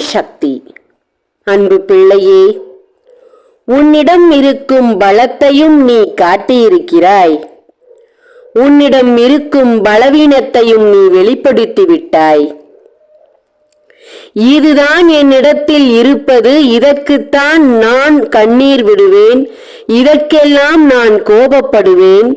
சக்தி. அன்பு பிள்ளையே உன்னிடம் இருக்கும் பலத்தையும் நீ காட்டியிருக்கிறாய். உன்னிடம் இருக்கும் பலவீனத்தையும் நீ வெளிப்படுத்தி விட்டாய். இதுதான் என்னிடத்தில் இருப்பது இதற்குத்தான் நான் கண்ணீர் விடுவேன் இதற்கெல்லாம் நான் கோபப்படுவேன்.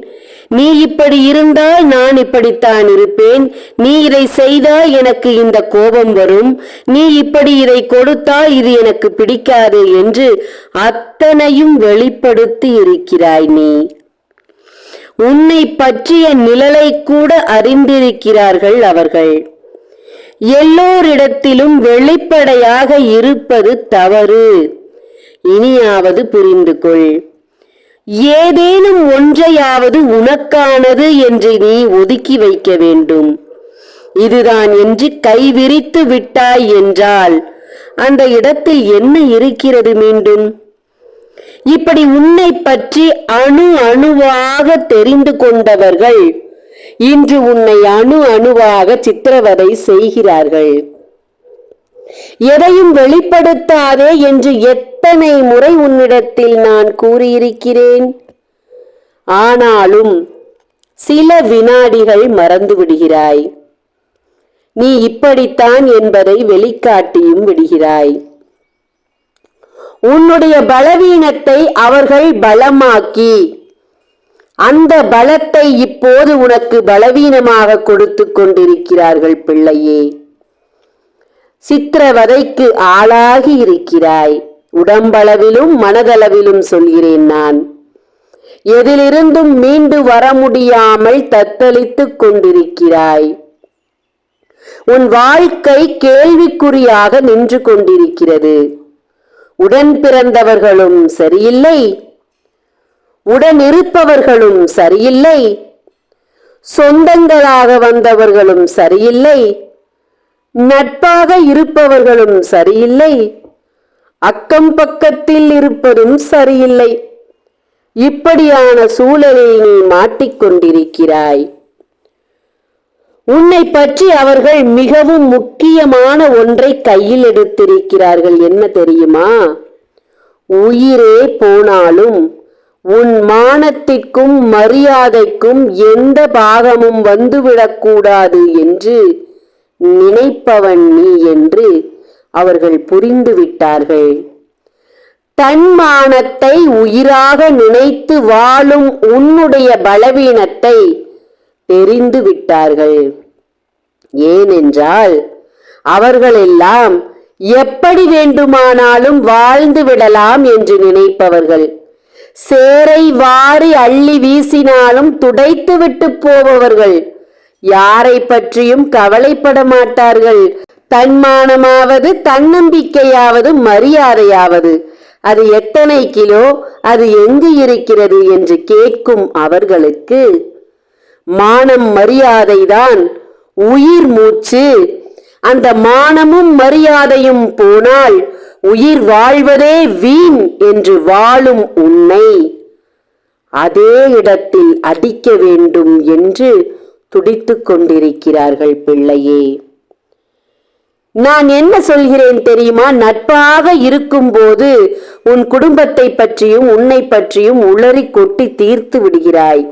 நீ இப்படி இருந்தால் நான் இப்படித்தான் இருப்பேன். நீ இதை செய்தால் எனக்கு இந்த கோபம் வரும். நீ இப்படி இதை கொடுத்தால் இது எனக்கு பிடிக்காது என்று அத்தனையும் வெளிப்படுத்தி இருக்கிறாய் நீ. உன்னை பற்றிய நிழலை கூட அறிந்திருக்கிறார்கள் அவர்கள். எல்லோரிடத்திலும் வெளிப்படையாக இருப்பது தவறு. இனியாவது புரிந்து கொள் ஏதேனும் ஒன்றையாவது உனக்கானது என்று நீ ஒதுக்கி வைக்க வேண்டும். இதுதான் என்று கைவிரித்து விட்டாய் என்றால் அந்த இடத்தில் என்ன இருக்கிறது மீண்டும்? இப்படி உன்னை பற்றி அணு அணுவாக தெரிந்து கொண்டவர்கள் இன்று உன்னை அணு அணுவாக சித்திரவதை செய்கிறார்கள். எதையும் வெளிப்படுத்தாதே என்று எத்தனை முறை உன்னிடத்தில் நான் கூறியிருக்கிறேன். ஆனாலும் சில வினாடிகள் மறந்து விடுகிறாய். நீ இப்படித்தான் என்பதை வெளிக்காட்டியும் விடுகிறாய். உன்னுடைய பலவீனத்தை அவர்கள் பலமாக்கி அந்த பலத்தை இப்போது உனக்கு பலவீனமாக கொடுத்து கொண்டிருக்கிறார்கள் பிள்ளையே. சித்திரவதைக்கு ஆளாகி இருக்கிறாய். உடம்பளவிலும் மனதளவிலும் சொல்கிறேன் நான். எதிலிருந்தும் மீண்டு வர முடியாமல் தத்தளித்துக் கொண்டிருக்கிறாய். உன் வாழ்க்கை கேள்விக்குறியாக நின்று கொண்டிருக்கிறது. உடன் பிறந்தவர்களும் சரியில்லை. உடன் இருப்பவர்களும் சரியில்லை. சொந்தங்களாக வந்தவர்களும் சரியில்லை. நட்பாக இருப்பவர்களும் சரியில்லை. அக்கம் பக்கத்தில் இருப்பதும் சரியில்லை. இப்படியான சூழலில் நீ மாட்டிக்கொண்டிருக்கிறாய் உன்னை பற்றி அவர்கள் மிகவும் முக்கியமான ஒன்றை கையில் எடுத்திருக்கிறார்கள். என்ன தெரியுமா? உயிரே போனாலும் உன் மானத்திற்கும் மரியாதைக்கும் எந்த பாகமும் வந்துவிடக்கூடாது என்று நினைப்பவன் நீ என்று அவர்கள் புரிந்து விட்டார்கள். தன்மானத்தை உயிராக நினைத்து வாழும் உன்னுடைய பலவீனத்தை தெரிந்து விட்டார்கள். ஏனென்றால் அவர்களெல்லாம் எப்படி வேண்டுமானாலும் வாழ்ந்து விடலாம் என்று நினைப்பவர்கள். சேரை வாரி அள்ளி வீசினாலும் துடைத்து விட்டு போபவர்கள். யாரை பற்றியும் கவலைப்பட மாட்டார்கள். தன்மானமாவது தன்னம்பிக்கையாவது மரியாதையாவது. அது எத்தனை கிலோ அது எங்கு இருக்கிறது என்று கேட்கும் அவர்களுக்கு மானம் மரியாதைதான். உயிர் மூச்சு. அந்த மானமும் மரியாதையும் போனால் உயிர் வாழ்வதே வீண் என்று வாழும் உன்னை அதே இடத்தில் அடிக்க வேண்டும் என்று துடித்துக் கொண்டிருக்கிறார்கள் பிள்ளையே. நான் என்ன சொல்கிறேன் தெரியுமா? நட்பாக இருக்கும்போது உன் குடும்பத்தை பற்றியும் உன்னை பற்றியும் உளறி கொட்டி தீர்த்து விடுகிறாய்.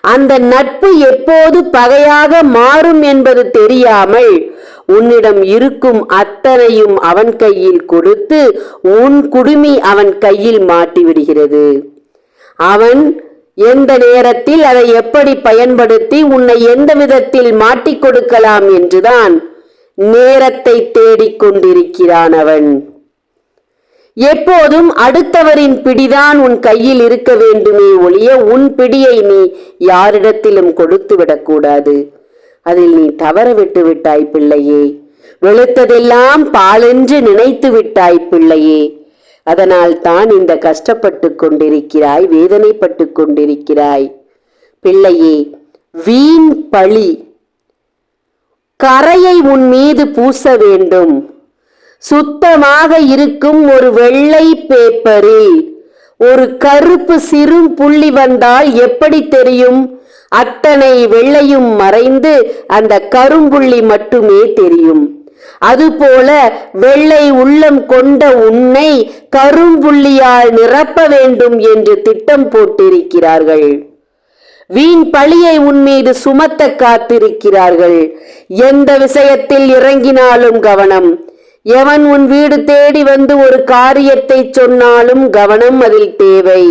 அந்த நட்பு எப்போது பகையாக மாறும் என்பது தெரியாமல் உன்னிடம் இருக்கும் அத்தனையும் அவன் கையில் கொடுத்து உன் குடுமி அவன் கையில் மாட்டி விடுகிறது. அவன் எந்த நேரத்தில் அதை எப்படி பயன்படுத்தி உன்னை எந்த விதத்தில் மாட்டிக் கொடுக்கலாம் என்றுதான் நேரத்தை தேடிக் கொண்டிருக்கிறான் அவன். எப்போதும் அடுத்தவரின் பிடிதான் உன் கையில் இருக்க வேண்டுமே ஒழிய உன் பிடியை நீ யாரிடத்திலும் கொடுத்து விடக்கூடாது. அதில் நீ தவற விட்டு விட்டாய் பிள்ளையே. வெளுத்ததெல்லாம் பாலென்று நினைத்து விட்டாய் பிள்ளையே. அதனால் தான் இந்த கஷ்டப்பட்டு கொண்டிருக்கிறாய் வேதனைப்பட்டு கொண்டிருக்கிறாய். பிள்ளையே வீண் பழி கரையை உன் மீது பூச வேண்டும். சுத்தமாக இருக்கும் ஒரு வெள்ளை பேப்பரில் ஒரு கருப்பு சிறு புள்ளி வந்தால் எப்படி தெரியும்? அத்தனை வெள்ளையும் மறைந்து அந்த கரும்புள்ளி மட்டுமே தெரியும். அதுபோல வெள்ளை உள்ளம் கொண்ட உன்னை கரும்புள்ளியால் நிரப்ப வேண்டும் என்று திட்டம் போட்டிருக்கிறார்கள். வீண் பழியை உன் மீது சுமத்த காத்திருக்கிறார்கள். எந்த விஷயத்தில் இறங்கினாலும் கவனம். எவன் உன் வீடு தேடி வந்து ஒரு காரியத்தை சொன்னாலும் கவனம் அதில் தேவை.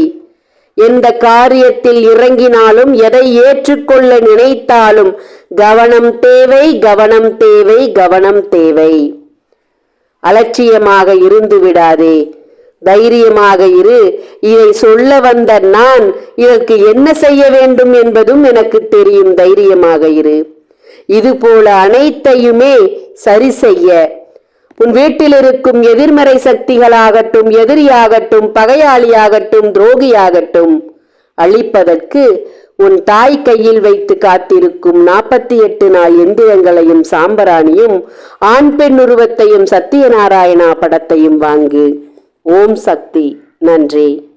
எந்த காரியத்தில் இறங்கினாலும் எதை ஏற்றுக்கொள்ள நினைத்தாலும் கவனம் தேவை கவனம் தேவை கவனம் தேவை. அலட்சியமாக இருந்து விடாதே தைரியமாக இரு. இதை சொல்ல வந்த நான் இதற்கு என்ன செய்ய வேண்டும் என்பதும் எனக்கு தெரியும். தைரியமாக இரு. இது போல அனைத்தையுமே சரி செய்ய. உன் வீட்டில் இருக்கும் எதிர்மறை சக்திகளாகட்டும் எதிரியாகட்டும் பகையாளியாகட்டும் துரோகியாகட்டும் அழிப்பதற்கு உன் தாய் கையில் வைத்து காத்திருக்கும் நாற்பத்தி எட்டு நாள் எந்திரங்களையும் சாம்பராணியும் ஆண் பெண் உருவத்தையும் சத்தியநாராயணா படத்தையும் வாங்கு. ஓம் சக்தி. நன்றி.